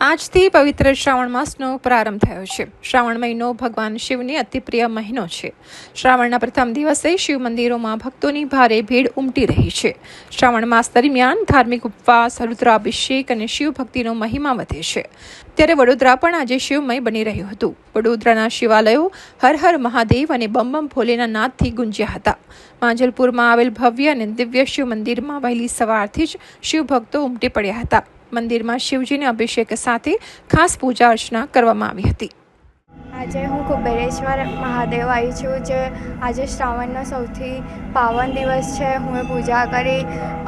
આજથી પવિત્ર શ્રાવણ માસનો પ્રારંભ થયો છે. શ્રાવણ મહિનો ભગવાન શિવની અતિપ્રિય મહિનો છે. શ્રાવણના પ્રથમ દિવસે શિવ મંદિરોમાં ભક્તોની ભારે ભીડ ઉમટી રહી છે. શ્રાવણ માસ દરમિયાન ધાર્મિક ઉપવાસ, રુદ્રાભિષેક અને શિવ ભક્તિનો મહિમા વધે છે. ત્યારે વડોદરા પણ આજે શિવમય બની રહ્યું હતું. વડોદરાના શિવાલયો હર હર મહાદેવ અને બમ બમ ભોલેના નાદથી ગુંજ્યા હતા. માંજલપુરમાં આવેલ ભવ્ય અને દિવ્ય શિવ મંદિરમાં વહેલી સવારથી જ શિવભક્તો ઉમટી પડ્યા હતા. મંદિરમાં શિવજીને અભિષેક સાથે ખાસ પૂજા અર્ચના કરવામાં આવી હતી. આજે હું કુબેરેશ્વર મહાદેવ આવી છું, જે આજે શ્રાવણનો સૌથી પાવન દિવસ છે. હું પૂજા કરી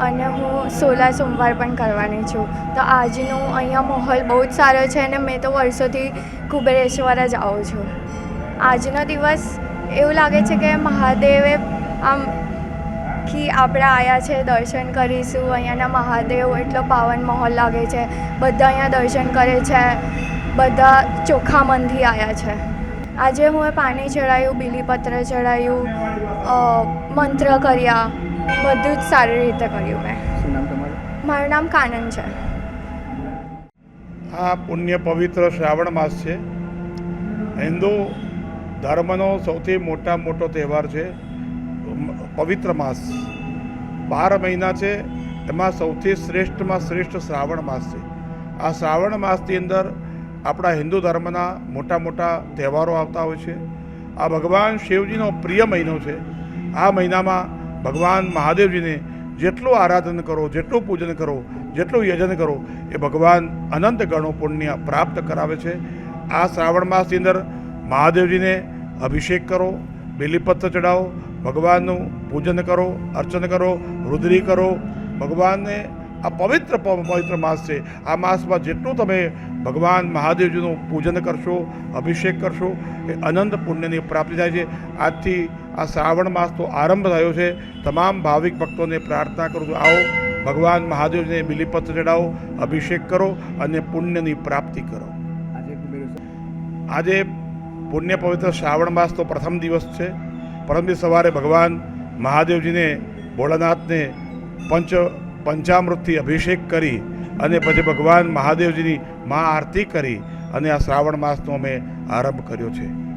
અને હું સોલા સોમવાર પણ કરવાની છું. તો આજનું અહીંયા માહોલ બહુ જ સારો છે અને મેં તો વર્ષોથી કુબેરેશ્વર જ આવું છું. આજનો દિવસ એવું લાગે છે કે મહાદેવે આમ કી આપણે આવ્યા છે દર્શન કરીશું. અહીંયાના મહાદેવ એટલો પાવન માહોલ લાગે છે. બધા અહીંયા દર્શન કરે છે. બધા ચોખ્ખા મનથી આવ્યા છે. આજે હું પાણી ચડાયું બીલીપત્ર ચડાયું મંત્ર કર્યા બધું જ સારી રીતે કર્યું મેં. મારું નામ કાનન છે. આ પુણ્ય પવિત્ર શ્રાવણ માસ છે. હિન્દુ ધર્મનો સૌથી મોટા મોટો તહેવાર છે. પવિત્ર માસ બાર મહિના છે. એમાં સૌથી શ્રેષ્ઠમાં શ્રેષ્ઠ શ્રાવણ માસ છે. આ શ્રાવણ માસની અંદર આપણા હિન્દુ ધર્મના મોટા મોટા તહેવારો આવતા હોય છે. આ ભગવાન શિવજીનો પ્રિય મહિનો છે. આ મહિનામાં ભગવાન મહાદેવજીને જેટલું આરાધન કરો, જેટલું પૂજન કરો, જેટલું યજન કરો, એ ભગવાન અનંત ગણો પુણ્ય પ્રાપ્ત કરાવે છે. આ શ્રાવણ માસની અંદર મહાદેવજીને અભિષેક કરો, બેલીપત્ર ચડાવો ભગવાનનું પૂજન કરો અર્ચન કરો રુદ્રી કરો. ભગવાનને આ પવિત્ર પવિત્ર માસ છે. આ માસમાં જેટલું તમે ભગવાન મહાદેવજીનું પૂજન કરશો અભિષેક કરશો એ અનંત પુણ્યની પ્રાપ્તિ થાય છે. આજથી આ શ્રાવણ માસનો આરંભ થયો છે. તમામ ભાવિક ભક્તોને પ્રાર્થના કરું છું આવો ભગવાન મહાદેવને બિલીપત્ર ચડાવો અભિષેક કરો અને પુણ્યની પ્રાપ્તિ કરો. આજે પુણ્ય પવિત્ર શ્રાવણ માસનો પ્રથમ દિવસ છે. પરમ સવારે ભગવાન મહાદેવજીને ભોળાનાથને પંચ પંચામૃતથી અભિષેક કરી અને પછી ભગવાન મહાદેવજીની મા આરતી કરી અને આ શ્રાવણ માસનો અમે આરંભ કર્યો છે.